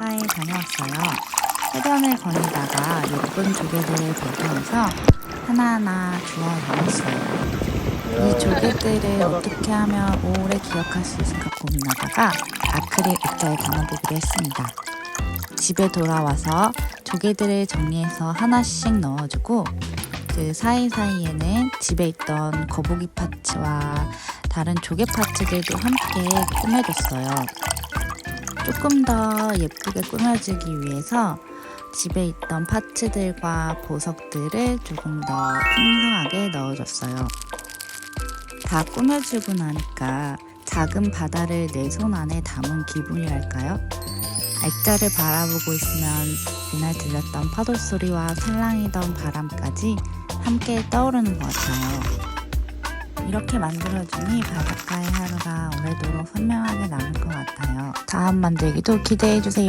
바닷가에 다녀왔어요. 해변을 거니다가 예쁜 조개들을 발견해서 하나하나 주워 담았어요. 이 조개들을 어떻게 하면 오래 기억할 수 있을까 고민하다가 아크릴 액자에 담아보기로 했습니다. 집에 돌아와서 조개들을 정리해서 하나씩 넣어주고 그 사이사이에는 집에 있던 거북이 파츠와 다른 조개 파츠들도 함께 꾸며줬어요. 조금 더 예쁘게 꾸며주기 위해서 집에 있던 파츠들과 보석들을 조금 더 풍성하게 넣어줬어요. 다 꾸며주고 나니까 작은 바다를 내 손 안에 담은 기분이랄까요? 액자를 바라보고 있으면 그날 들렸던 파도 소리와 살랑이던 바람까지 함께 떠오르는 것 같아요. 이렇게 만들어주니 바닷가의 하루가 오래도록 선명하게 남을 것 같아요. 다음 만들기도 기대해주세요.